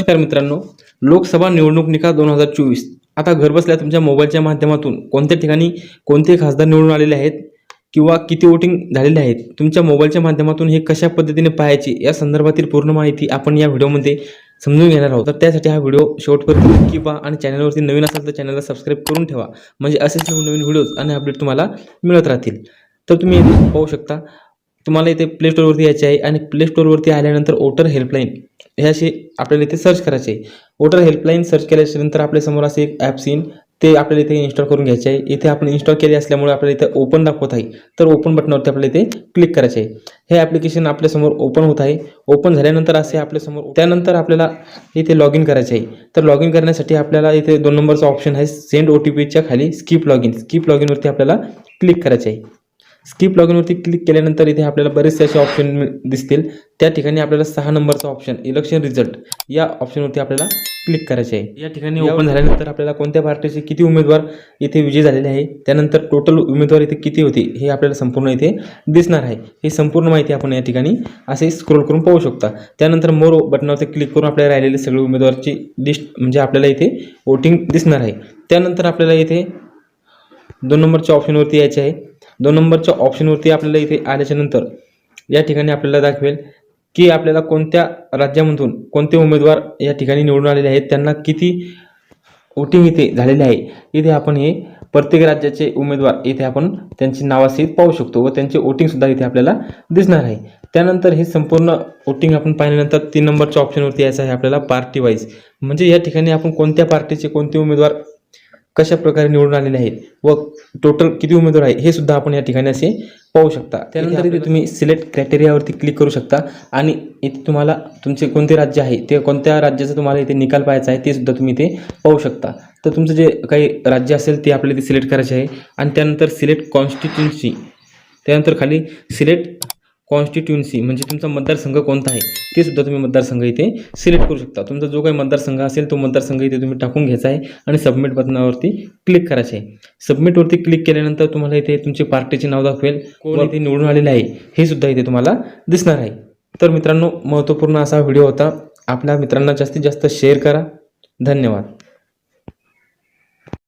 नमस्कार मित्रांनो. लोकसभा निवडणूक निकाल दोन हजार चोवीस. आता घरबसल्या तुमच्या मोबाईलच्या माध्यमातून कोणत्या ठिकाणी कोणते खासदार निवडून आलेले आहेत किंवा किती वोटिंग झालेले आहेत? तुमच्या मोबाईलच्या माध्यमातून हे कशा पद्धतीने पाहायचे? या संदर्भातील पूर्ण माहिती आपण या व्हिडिओमध्ये समजून घेणार आहोत. तर त्यासाठी हा व्हिडिओ शेवटपर्यंत नक्की पहा आणि चॅनलवरती नवीन असाल तर चॅनलला सबस्क्राईब करून ठेवा. म्हणजे असेच नवीन नवीन व्हिडिओज आणि अपडेट तुम्हाला मिळत राहतील. तर तुम्ही पाहू शकता. तुम्हाला इथे प्ले स्टोअरवरती यायचे आहे आणि प्ले स्टोअरवरती आल्यानंतर वोटर हेल्पलाईन ह्याशी आपल्याला इथे सर्च करायचे आहे. वोटर हेल्पलाईन सर्च केल्यानंतर आपल्यासमोर असे एक ॲप्स येईल ते आपल्याला इथे इन्स्टॉल करून घ्यायचे आहे. इथे आपण इन्स्टॉल केले असल्यामुळे आपल्याला इथे ओपन दाखवत आहे. तर ओपन बटनावरती आपल्याला इथे क्लिक करायचे आहे. हे ॲप्लिकेशन आपल्यासमोर ओपन होत आहे. ओपन झाल्यानंतर असे आपल्यासमोर त्यानंतर आपल्याला इथे लॉग इन करायचे आहे. तर लॉग इन करण्यासाठी आपल्याला इथे दोन नंबरचा ऑप्शन आहे. सेंड ओ टी पीच्या खाली skip log in skip log इनवरती आपल्याला क्लिक करायचे आहे. स्किप लॉग इनवरती क्लिक केल्यानंतर इथे आपल्याला बरेचसे असे ऑप्शन दिसतील. त्या ठिकाणी आपल्याला सहा नंबरचा ऑप्शन इलेक्शन रिझल्ट या ऑप्शनवरती आपल्याला क्लिक करायचे आहे. या ठिकाणी ओपन झाल्यानंतर आपल्याला कोणत्या पार्टीचे किती उमेदवार इथे विजयी झालेले आहे? त्यानंतर टोटल उमेदवार इथे किती होते? हे आपल्याला संपूर्ण इथे दिसणार आहे. ही संपूर्ण माहिती आपण या ठिकाणी असे स्क्रोल करून पाहू शकता. त्यानंतर मोर बटनावरती क्लिक करून आपल्याला राहिलेले सगळे उमेदवारची लिस्ट म्हणजे आपल्याला इथे वोटिंग दिसणार आहे. त्यानंतर आपल्याला इथे दोन नंबरच्या ऑप्शनवरती यायचे आहे. दोन नंबरच्या ऑप्शनवरती आपल्याला इथे आल्याच्यानंतर या ठिकाणी आपल्याला दाखवेल की आपल्याला कोणत्या राज्यामधून कोणते उमेदवार या ठिकाणी निवडून आलेले आहेत त्यांना किती वोटिंग इथे झालेले आहे. इथे आपण हे प्रत्येक राज्याचे उमेदवार इथे आपण त्यांची नावासहित पाहू शकतो व त्यांचे वोटिंगसुद्धा इथे आपल्याला दिसणार आहे. त्यानंतर हे संपूर्ण वोटिंग आपण पाहिल्यानंतर तीन नंबरच्या ऑप्शनवरती यायचं आहे आपल्याला पार्टी वाईज म्हणजे या ठिकाणी आपण कोणत्या पार्टीचे कोणते उमेदवार कशा प्रकारे निवडून आलेले आहेत व टोटल किती उमेदवार आहे हे सुद्धा आपण या ठिकाणी असे पाहू शकता. त्यानंतर इथे तुम्ही सिलेक्ट क्रायटेरियावरती क्लिक करू शकता. आणि इथे तुम्हाला तुमचे कोणते राज्य आहे ते कोणत्या राज्याचा तुम्हाला इथे निकाल पाहायचा आहे ते सुद्धा तुम्ही इथे पाहू शकता. तर तुमचं जे काही राज्य असेल ते आपल्याला इथे सिलेक्ट करायचे आहे. आणि त्यानंतर सिलेक्ट कॉन्स्टिट्युन्सी त्यानंतर खाली सिलेक्ट कॉन्स्टिट्युन्सी म्हणजे तुमचा मतदारसंघ कोणता आहे ते सुद्धा तुम्ही मतदारसंघ इथे सिलेक्ट करू शकता. तुमचा जो काही मतदारसंघ असेल तो मतदारसंघ इथे तुम्ही टाकून घ्यायचा आहे आणि सबमिट बटनावरती क्लिक करायचे आहे. सबमिटवरती क्लिक केल्यानंतर तुम्हाला इथे तुमचे पार्टीचे नाव दाखवेल. कोण इथे? निवडून आलेले आहे. हे सुद्धा इथे तुम्हाला दिसणार आहे. तर मित्रांनो महत्त्वपूर्ण असा व्हिडिओ होता. आपल्या मित्रांना जास्तीत जास्त शेअर करा. धन्यवाद.